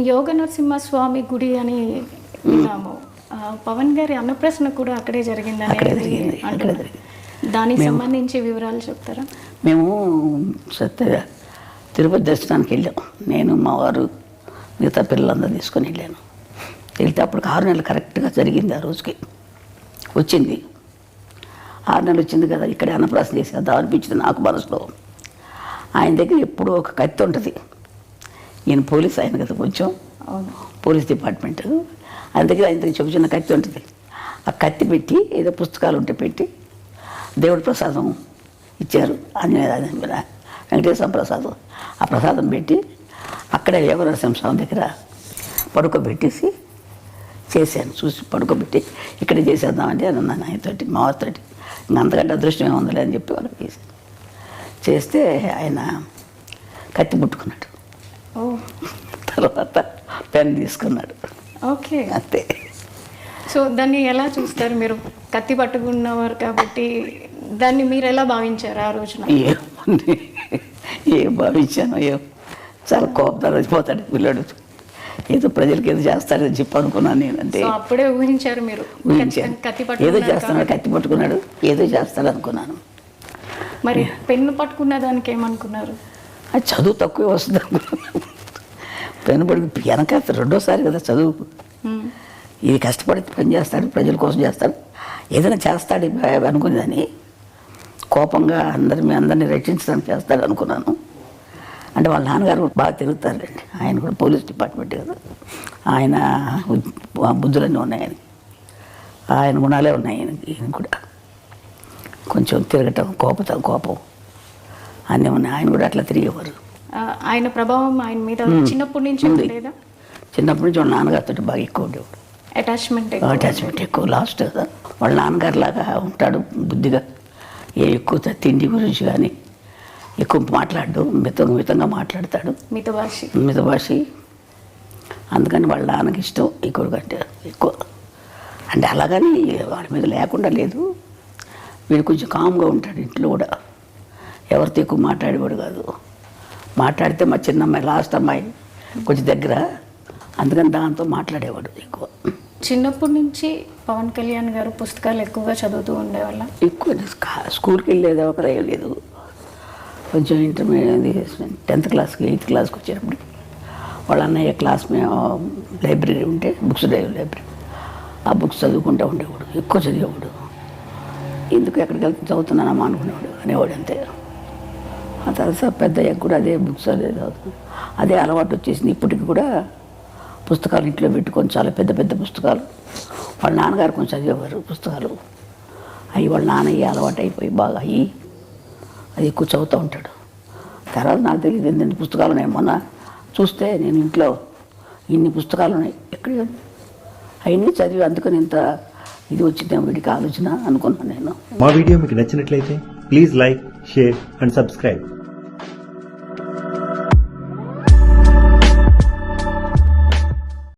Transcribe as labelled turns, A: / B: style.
A: యోగ నరసింహ స్వామి గుడి అని విన్నాము. పవన్ గారి అన్నప్రశ్న కూడా అక్కడే
B: జరిగింది, అక్కడే
A: అంటున్నారు.
B: జరిగింది.
A: దానికి సంబంధించి వివరాలు చెప్తారా?
B: మేము సత్య తిరుపతి దర్శనానికి వెళ్ళాం. నేను మా వారు మిగతా పిల్లలందరూ తీసుకొని వెళ్ళాను. వెళ్తే అప్పుడు ఆరు నెలలు కరెక్ట్గా జరిగింది ఆ రోజుకి. వచ్చింది. ఆరు నెలలు వచ్చింది కదా ఇక్కడే అన్నప్రాసం చేసేద్దాం అనిపించింది నాకు మనసులో. ఆయన దగ్గర ఎప్పుడూ ఒక కత్తి ఉంటుంది. ఈయన పోలీస్ ఆయన కదా కొంచెం. Police department. దగ్గర ఆయన దగ్గర చిన్న కత్తి ఉంటుంది. ఆ కత్తి పెట్టి ఏదో పుస్తకాలు ఉంటే పెట్టి దేవుడి ప్రసాదం ఇచ్చారు. ఆంజనేయ వెంకటేశ్వర ప్రసాదం. ఆ ప్రసాదం పెట్టి అక్కడే యోగ నరసింహ స్వామి దగ్గర పడుకోబెట్టేసి చేశాను. చూసి పడుకోబెట్టి ఇక్కడ చేసేద్దామంటే అని అన్నాను ఆయనతోటి మా వారితోటి. అంతకంటే అదృష్టం ఏముందిలే అని చెప్పి వాళ్ళకి చేశాను. చేస్తే ఆయన కత్తి ముట్టుకున్నాడు.
A: ఓ
B: తర్వాత పెన్ తీసుకున్నాడు.
A: ఓకే.
B: అంతే.
A: సో దాన్ని ఎలా చూస్తారు మీరు? కత్తి పట్టుకున్నవారు కాబట్టి దాన్ని మీరు ఎలా భావించారు ఆ రోజున?
B: ఏముంది? ఏం భావించాను ఏం చాలా కోపం వచ్చిపోతాడు పిల్లడు. ఏదో ప్రజలకి ఏదో చేస్తాడని చెప్పి అనుకున్నాను నేను అంతే
A: సో అప్పుడే ఊహించారు మీరు.
B: ఊహించాను. ఏదో చేస్తున్నాడు. కత్తి పట్టుకున్నాడు ఏదో చేస్తాడు అనుకున్నాను.
A: మరి పెన్ను పట్టుకున్న దానికి ఏమనుకున్నారు?
B: అది చదువు తక్కువే వస్తుంది అనుకున్నాను. పెనుబడి వెనక రెండోసారి కదా చదువు. ఇది కష్టపడి పని చేస్తాడు ప్రజల కోసం చేస్తాడు. ఏదైనా చేస్తాడు అనుకునేదని కోపంగా అందరి మీ అందరినీ రక్షించడానికి చేస్తాడు అనుకున్నాను. అంటే వాళ్ళ నాన్నగారు బాగా తిరుగుతారండి ఆయన కూడా పోలీస్ డిపార్ట్మెంట్ కదా. ఆయన బుద్ధులన్నీ ఉన్నాయి ఆయనకి. ఆయన గుణాలే ఉన్నాయి ఆయనకి ఈయన కూడా. కొంచెం తిరగటం కోపతం కోపం అన్నీ ఉన్నాయి. ఆయన కూడా అట్లా తిరిగేవారు.
A: ఆయన ప్రభావం ఆయన మీద చిన్నప్పటి నుంచి
B: ఉంది.
A: లేదా?
B: చిన్నప్పటి నుంచి వాళ్ళ నాన్నగారితో బాగా ఎక్కువ ఉండేవాడు.
A: అటాచ్మెంట్
B: అటాచ్మెంట్ ఎక్కువ. లాస్ట్ కదా వాళ్ళ నాన్నగారు లాగా ఉంటాడు బుద్ధిగా. ఏ ఎక్కువ తిండి గురించి కానీ ఎక్కువ మాట్లాడు మిత మితంగా మాట్లాడతాడు.
A: మిత భాషి
B: మిత భాష అందుకని వాళ్ళ నాన్నకి ఇష్టం ఎక్కువ కంటే ఎక్కువ. అంటే అలాగని వాడి మీద లేకుండా లేదు. వీడు కొంచెం కామ్గా ఉంటాడు ఇంట్లో కూడా. ఎవరితో ఎక్కువ మాట్లాడేవాడు కాదు. మాట్లాడితే మా చిన్న అమ్మాయి లాస్ట్ అమ్మాయి కొంచెం దగ్గర. అందుకని దాంతో మాట్లాడేవాడు ఎక్కువ.
A: చిన్నప్పటి నుంచి పవన్ కళ్యాణ్ గారు పుస్తకాలు ఎక్కువగా చదువుతూ ఉండేవాళ్ళ?
B: ఎక్కువ స్కా- స్కూల్కి వెళ్ళేది ఒక లేదు. కొంచెం ఇంటర్మీడియట్ టెన్త్ క్లాస్కి ఎయిత్ క్లాస్కి వచ్చేటప్పుడు వాళ్ళ అన్నయ్య క్లాస్ మేము లైబ్రరీ ఉంటే బుక్స్ లైబ్రరీ ఆ బుక్స్ చదువుకుంటూ ఉండేవాడు ఎక్కువ చదివేవాడు. ఎందుకు ఎక్కడికి వెళ్తే చదువుతున్నానమ్మా అనుకునేవాడు అనేవాడు అంతే. ఆ తర్వాత పెద్ద కూడా అదే బుక్స్ అదే అవుతుంది అదే అలవాటు వచ్చేసింది. ఇప్పటికి కూడా పుస్తకాలు ఇంట్లో పెట్టుకొని చాలా పెద్ద పెద్ద పుస్తకాలు. వాళ్ళ నాన్నగారు కొంచెం చదివేవారు పుస్తకాలు. అవి వాళ్ళ నాన్నయ్య అలవాటు అయిపోయి బాగా అయ్యి అది ఎక్కువ చదువుతూ ఉంటాడు. తర్వాత నాకు తెలియదు ఎన్ని పుస్తకాలు ఉన్నాయి. మొన్న చూస్తే నేను ఇంట్లో ఇన్ని పుస్తకాలు ఉన్నాయి. ఎక్కడ అవన్నీ చదివి అందుకని ఇంత ఇది వచ్చింది వీడికి ఆలోచన అనుకున్నాను నేను.
C: మా వీడియో మీకు నచ్చినట్లయితే please like share and subscribe.